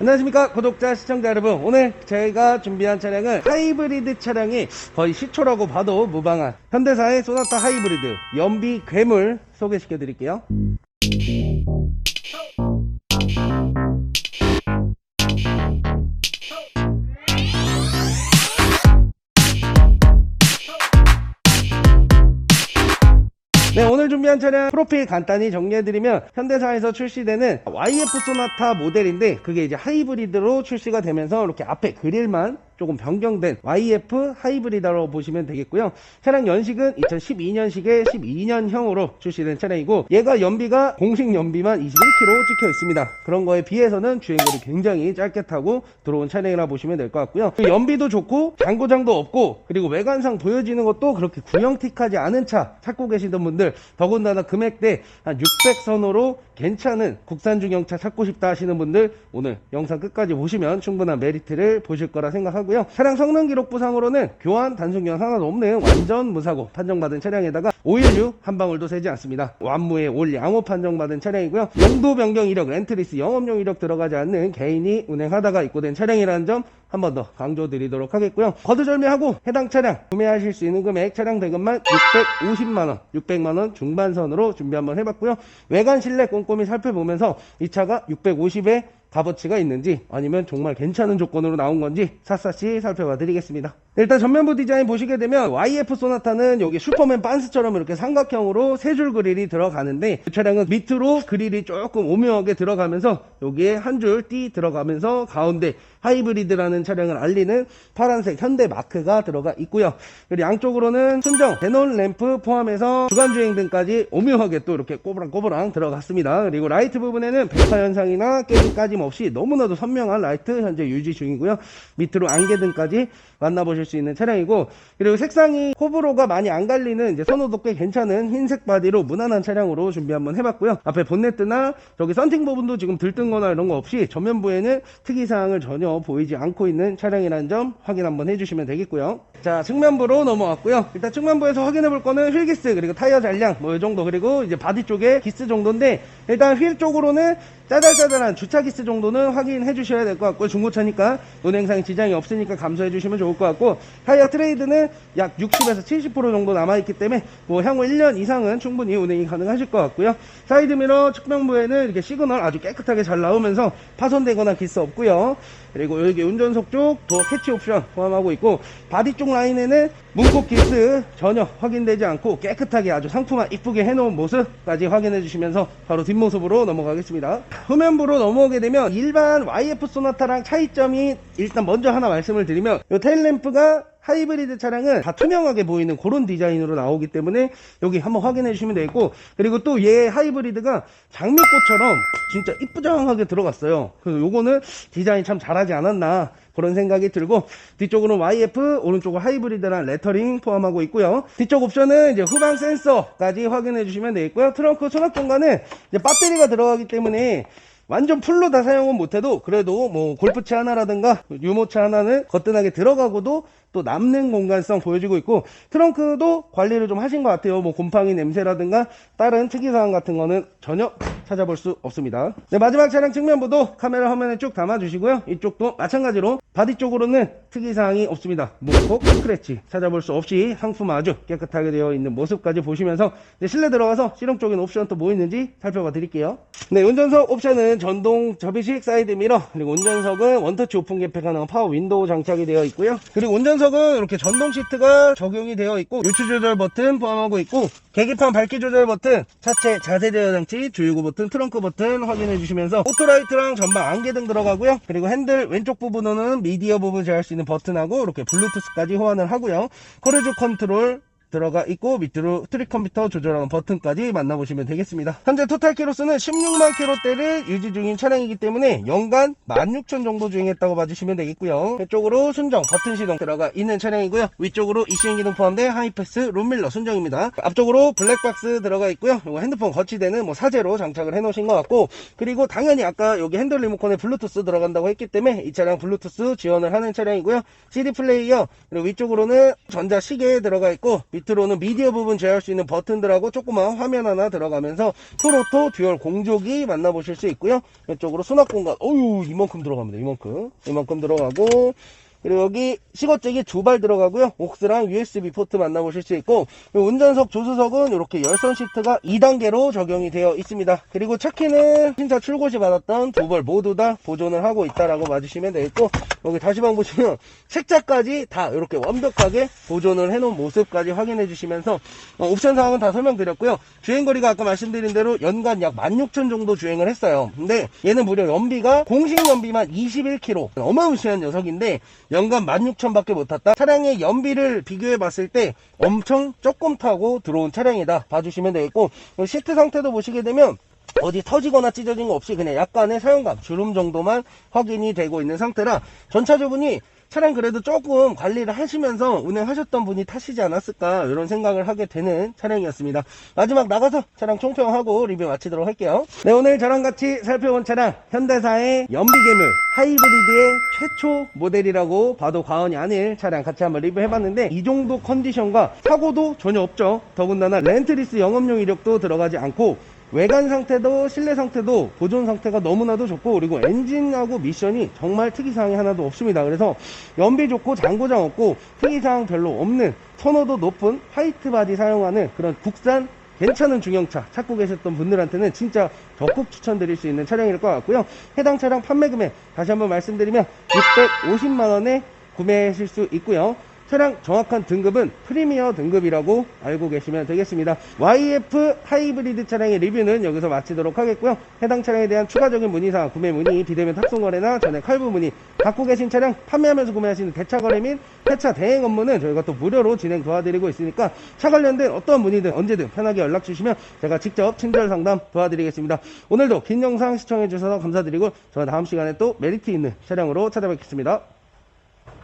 안녕하십니까 구독자 시청자 여러분. 오늘 저희가 준비한 차량은 하이브리드 차량이 거의 시초라고 봐도 무방한 현대사의 소나타 하이브리드 연비 괴물 소개시켜 드릴게요 준비한 차량 프로필 간단히 정리해드리면 현대사에서 출시되는 YF 소나타 모델인데 그게 이제 하이브리드로 출시가 되면서 이렇게 앞에 그릴만 조금 변경된 YF 하이브리드라고 보시면 되겠고요. 차량 연식은 2012년식의 12년형으로 출시된 차량이고 얘가 연비가 공식 연비만 21km 찍혀 있습니다. 그런 거에 비해서는 주행거리 굉장히 짧게 타고 들어온 차량이라 보시면 될 것 같고요. 그 연비도 좋고 장고장도 없고 그리고 외관상 보여지는 것도 그렇게 구형틱하지 않은 차 찾고 계시던 분들 더군다나 금액대 한 600선으로 괜찮은 국산 중형차 찾고 싶다 하시는 분들 오늘 영상 끝까지 보시면 충분한 메리트를 보실 거라 생각하고요. 차량 성능 기록 부상으로는 교환 단순 교환 하나도 없는 완전 무사고 판정받은 차량에다가 오일류 한 방울도 새지 않습니다. 완무에 올 양호 판정받은 차량이고요. 용도 변경 이력, 렌트리스 영업용 이력 들어가지 않는 개인이 운행하다가 입고된 차량이라는 점 한 번 더 강조드리도록 하겠고요. 거두절미하고 해당 차량 구매하실 수 있는 금액 차량 대금만 650만원, 600만원 중반선으로 준비 한번 해봤고요. 외관 실내 꼼꼼히 살펴보면서 이 차가 650에 값어치가 있는지 아니면 정말 괜찮은 조건으로 나온 건지 샅샅이 살펴봐 드리겠습니다. 일단 전면부 디자인 보시게 되면 YF 소나타는 여기 슈퍼맨 반스처럼 이렇게 삼각형으로 세 줄 그릴이 들어가는데 이 차량은 밑으로 그릴이 조금 오묘하게 들어가면서 여기에 한 줄 띠 들어가면서 가운데 하이브리드라는 차량을 알리는 파란색 현대 마크가 들어가 있고요. 그리고 양쪽으로는 순정 데논 램프 포함해서 주간 주행 등까지 오묘하게 또 이렇게 꼬부랑꼬부랑 들어갔습니다. 그리고 라이트 부분에는 백화 현상이나 까짐 없이 너무나도 선명한 라이트 현재 유지 중이고요. 밑으로 안개등까지 만나보실 수 있는 차량이고 그리고 색상이 호불호가 많이 안 갈리는 이제 선호도 꽤 괜찮은 흰색 바디로 무난한 차량으로 준비 한번 해봤고요. 앞에 본네트나 저기 썬팅 부분도 지금 들뜬거나 이런 거 없이 전면부에는 특이사항을 전혀 보이지 않고 있는 차량이라는 점 확인 한번 해주시면 되겠고요. 자 측면부로 넘어왔고요. 일단 측면부에서 확인해 볼 거는 휠 기스 그리고 타이어 잔량 뭐 이 정도 그리고 이제 바디 쪽에 기스 정도인데 일단 휠 쪽으로는 짜잘짜잘한 주차 기스 정도는 확인해 주셔야 될 것 같고 중고차니까 운행상 지장이 없으니까 감소해 주시면 좋을 것 같고 타이어 트레이드는 약 60에서 70% 정도 남아있기 때문에 뭐 향후 1년 이상은 충분히 운행이 가능하실 것 같고요. 사이드미러 측면부에는 이렇게 시그널 아주 깨끗하게 잘 나오면서 파손되거나 기스 없고요 그리고 여기 운전석 쪽 도어 캐치 옵션 포함하고 있고 바디 쪽 라인에는 문콕 기스 전혀 확인되지 않고 깨끗하게 아주 상품화 이쁘게 해놓은 모습까지 확인해 주시면서 바로 뒷모습으로 넘어가겠습니다. 후면부로 넘어오게 되면 일반 YF 소나타랑 차이점이 일단 먼저 하나 말씀을 드리면 이 테일램프가 하이브리드 차량은 다 투명하게 보이는 그런 디자인으로 나오기 때문에 여기 한번 확인해 주시면 되겠고 그리고 또 얘 하이브리드가 장미꽃처럼 진짜 이쁘장하게 들어갔어요. 그래서 요거는 디자인 참 잘하지 않았나 그런 생각이 들고 뒤쪽으로는 YF 오른쪽은 하이브리드란 레터링 포함하고 있고요. 뒤쪽 옵션은 이제 후방 센서까지 확인해 주시면 되겠고요. 트렁크 수납 공간은 이제 배터리가 들어가기 때문에 완전 풀로 다 사용은 못해도 그래도 뭐 골프차 하나라든가 유모차 하나는 거뜬하게 들어가고도 또 남는 공간성 보여주고 있고 트렁크도 관리를 좀 하신 것 같아요. 뭐 곰팡이 냄새라든가 다른 특이사항 같은 거는 전혀 찾아볼 수 없습니다. 네, 마지막 차량 측면부도 카메라 화면에 쭉 담아 주시고요. 이쪽도 마찬가지로 바디 쪽으로는 특이사항이 없습니다. 목폭 스크래치 찾아볼 수 없이 상품 아주 깨끗하게 되어 있는 모습까지 보시면서 실내 들어가서 실용 쪽인 옵션 또 뭐 있는지 살펴봐 드릴게요. 네 운전석 옵션은 전동 접이식 사이드 미러 그리고 운전석은 원터치 오픈 개폐 가능한 파워 윈도우 장착이 되어 있고요. 그리고 운전 석은 이렇게 전동 시트가 적용이 되어 있고 유추 조절 버튼 포함하고 있고 계기판 밝기 조절 버튼 차체 자세 제어 장치 주유구 버튼 트렁크 버튼 확인해 주시면서 오토라이트랑 전방 안개등 들어가고요. 그리고 핸들 왼쪽 부분으로는 미디어 부분 제어할 수 있는 버튼하고 이렇게 블루투스까지 호환을 하고요. 크루즈 컨트롤 들어가 있고 밑으로 트릭 컴퓨터 조절하는 버튼까지 만나보시면 되겠습니다. 현재 토탈 키로수는 16만 킬로대를 유지 중인 차량이기 때문에 연간 16,000 정도 주행했다고 봐주시면 되겠고요. 이쪽으로 순정 버튼 시동 들어가 있는 차량이고요. 위쪽으로 이시행 기능 포함된 하이패스 룸밀러 순정입니다. 앞쪽으로 블랙박스 들어가 있고요. 이거 핸드폰 거치대는 뭐 사제로 장착을 해놓으신 것 같고 그리고 당연히 아까 여기 핸들 리모컨에 블루투스 들어간다고 했기 때문에 이 차량 블루투스 지원을 하는 차량이고요. CD 플레이어 그리고 위쪽으로는 전자 시계 들어가 있고 밑으로는 미디어 부분 제어할 수 있는 버튼들하고 조그만 화면 하나 들어가면서 프로토 듀얼 공조기 만나보실 수 있고요. 이쪽으로 수납 공간, 어유 이만큼 들어갑니다. 이만큼. 이만큼 들어가고, 그리고 여기 시거잭이 두 발 들어가고요. 옥스랑 USB 포트 만나보실 수 있고 운전석 조수석은 이렇게 열선 시트가 2단계로 적용이 되어 있습니다. 그리고 차키는 신차 출고시 받았던 두 벌 모두 다 보존을 하고 있다라고 봐주시면 되겠고 여기 다시방 보시면 책자까지 다 이렇게 완벽하게 보존을 해놓은 모습까지 확인해 주시면서 어, 옵션 사항은 다 설명드렸고요. 주행거리가 아까 말씀드린 대로 연간 약 16,000 정도 주행을 했어요. 근데 얘는 무려 연비가 공식 연비만 21km 어마무시한 녀석인데 연간 16,000밖에 못 탔다. 차량의 연비를 비교해 봤을 때 엄청 조금 타고 들어온 차량이다. 봐주시면 되겠고 시트 상태도 보시게 되면 어디 터지거나 찢어진 거 없이 그냥 약간의 사용감, 주름 정도만 확인이 되고 있는 상태라 전차주분이 차량 그래도 조금 관리를 하시면서 운행하셨던 분이 타시지 않았을까 이런 생각을 하게 되는 차량이었습니다. 마지막 나가서 차량 총평하고 리뷰 마치도록 할게요. 네 오늘 저랑 같이 살펴본 차량 현대사의 연비계물 하이브리드의 최초 모델이라고 봐도 과언이 아닐 차량 같이 한번 리뷰해봤는데 이 정도 컨디션과 사고도 전혀 없죠. 더군다나 렌트리스 영업용 이력도 들어가지 않고 외관 상태도 실내 상태도 보존 상태가 너무나도 좋고 그리고 엔진하고 미션이 정말 특이사항이 하나도 없습니다. 그래서 연비 좋고 장고장 없고 특이사항 별로 없는 선호도 높은 화이트 바디 사용하는 그런 국산 괜찮은 중형차 찾고 계셨던 분들한테는 진짜 적극 추천드릴 수 있는 차량일 것 같고요. 해당 차량 판매 금액 다시 한번 말씀드리면 650만원에 구매하실 수 있고요. 차량 정확한 등급은 프리미어 등급이라고 알고 계시면 되겠습니다. YF 하이브리드 차량의 리뷰는 여기서 마치도록 하겠고요. 해당 차량에 대한 추가적인 문의사항, 구매 문의, 비대면 탁송거래나 전액 할부 문의, 갖고 계신 차량 판매하면서 구매하시는 대차 거래 및 폐차 대행 업무는 저희가 또 무료로 진행 도와드리고 있으니까 차 관련된 어떤 문의든 언제든 편하게 연락 주시면 제가 직접 친절 상담 도와드리겠습니다. 오늘도 긴 영상 시청해 주셔서 감사드리고 저는 다음 시간에 또 메리트 있는 차량으로 찾아뵙겠습니다.